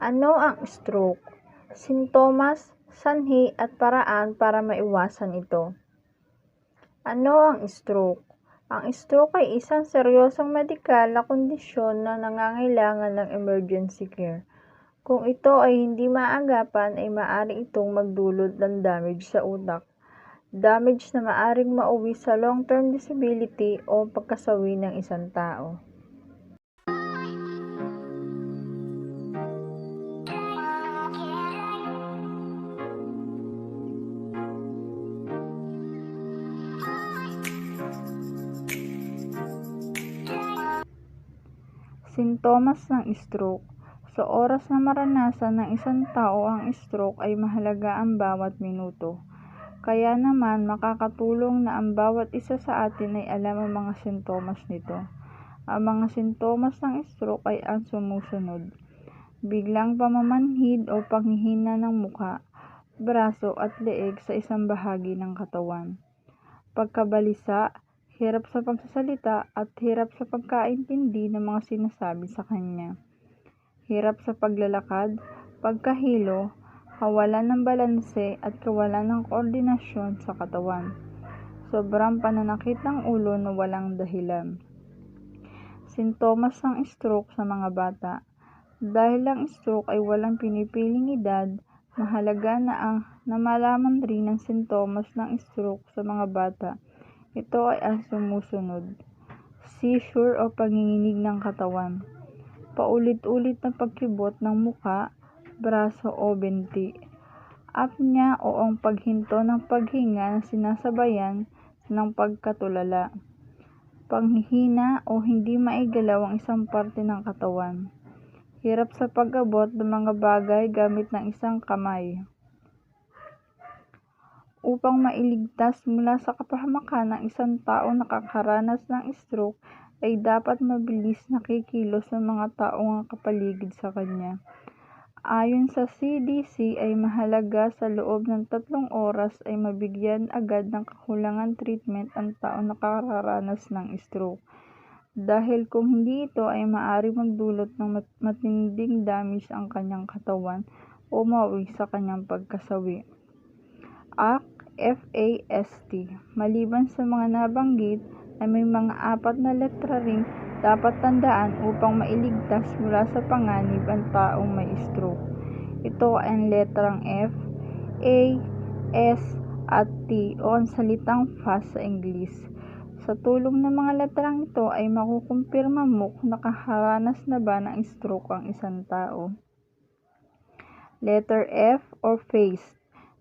Ano ang stroke? Sintomas, sanhi at paraan para maiwasan ito. Ano ang stroke? Ang stroke ay isang seryosong medikal na kondisyon na nangangailangan ng emergency care. Kung ito ay hindi maagapan ay maaari itong magdulot ng damage sa utak. Damage na maaring mauwi sa long-term disability o pagkasawi ng isang tao. Sintomas ng stroke Sa oras na maranasan ng isang tao ang stroke ay mahalaga ang bawat minuto. Kaya naman makakatulong na ang bawat isa sa atin ay alam ang mga sintomas nito. Ang mga sintomas ng stroke ay ang sumusunod. Biglang pamamanhid o panghihina ng muka, braso at leeg sa isang bahagi ng katawan. Pagkabalisa, hirap sa pagsasalita at hirap sa pagkaintindi ng mga sinasabi sa kanya. Hirap sa paglalakad, pagkahilo, kawalan ng balanse at kawalan ng koordinasyon sa katawan. Sobrang pananakit ng ulo na walang dahilan. Sintomas ng stroke sa mga bata. Dahil ang stroke ay walang pinipiling edad, mahalaga na ang na malaman rin ang sintomas ng stroke sa mga bata. Ito ay ang sumusunod. Seizure o panginginig ng katawan. Paulit-ulit na pagkibot ng muka, braso o binti. Apnea o ang paghinto ng paghinga na sinasabayan ng pagkatulala. Panghihina o hindi maigalaw ang isang parte ng katawan. Hirap sa pag-abot ng mga bagay gamit ng isang kamay. Upang mailigtas mula sa kapahamakan ng isang taong nakakaranas ng stroke, ay dapat mabilis nakikilos ng mga taong kapaligid sa kanya. Ayon sa CDC ay mahalaga sa loob ng tatlong oras ay mabigyan agad ng kakulangan treatment ang taong nakakaranas ng stroke. Dahil kung hindi ito ay maaari magdulot ng matinding damage ang kanyang katawan o mawi sa kanyang pagkasawi. ACT, FAST. Maliban sa mga nabanggit, ay may mga apat na letra ring dapat tandaan upang mailigtas mula sa panganib ang taong may stroke. Ito ang letrang F, A, S, at T o ang salitang FAST sa Ingles. Sa tulong ng mga letrang ito ay makukumpirma mo kung nakaharanas na ba ng stroke ang isang tao. Letter F or face.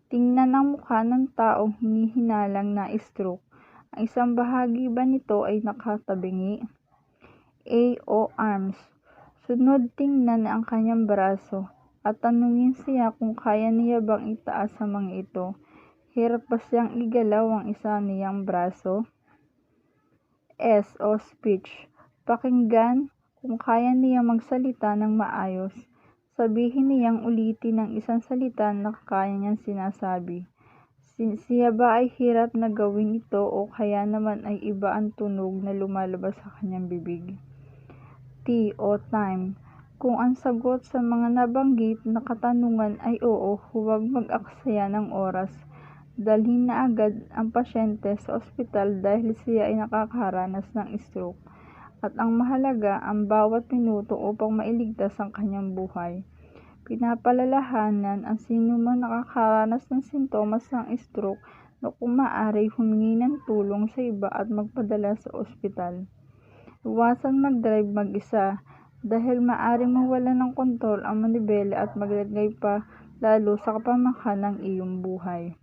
Tingnan ang mukha ng taong hinihinalang na stroke. Ang isang bahagi ba nito ay nakatabingi? A o arms. Sunod tingnan ang kanyang braso at tanungin siya kung kaya niya bang itaas ang mga ito. Hirap ba siyang igalaw ang isa niyang braso? S o speech. Pakinggan kung kaya niya magsalita ng maayos. Sabihin niyang ulitin ang isang salita na kaya niyang sinasabi. Siya ba ay hirap na gawin ito o kaya naman ay iba ang tunog na lumalabas sa kanyang bibig? T o time. Kung ang sagot sa mga nabanggit na katanungan ay oo, huwag mag-aksaya ng oras. Dalhin na agad ang pasyente sa ospital dahil siya ay nakakaranas ng stroke. At ang mahalaga, ang bawat minuto upang mailigtas ang kanyang buhay. Pinapalalahanan ang sinumang nakakaranas ng sintomas ng stroke na kung maaari humingi ng tulong sa iba at magpadala sa ospital. Iwasan mag-drive mag-isa dahil maaring mawala ng kontrol ang manibela at maglagay pa lalo sa kapamakan ng iyong buhay.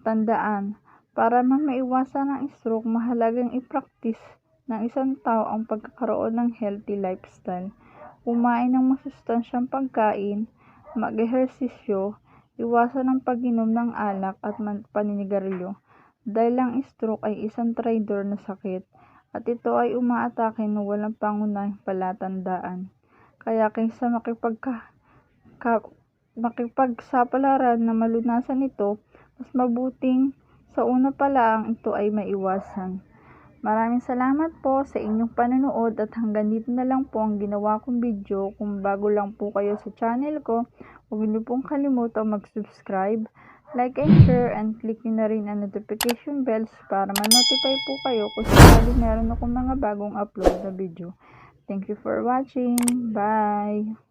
Tandaan, para maiwasan ang stroke, mahalagang i-practice ng isang tao ang pagkakaroon ng healthy lifestyle kumain ng masustansyang pagkain, mag-ehersisyo, iwasan ang pag-inom ng alak at paninigarilyo dahil ang stroke ay isang traitor na sakit at ito ay umaatake na walang pangunahing palatandaan. Kaya kaysa makipagka, ka, makipagsapalaran na malunasan ito, mas mabuting sa una pa lang ito ay maiwasan. Maraming salamat po sa inyong panonood at hanggang dito na lang po ang ginawa kong video. Kung bago lang po kayo sa channel ko, huwag niyo pong kalimutan mag-subscribe, like and share, and click nyo na rin ang notification bells para ma-notify po kayo kung sakali meron akong mga bagong upload na video. Thank you for watching. Bye!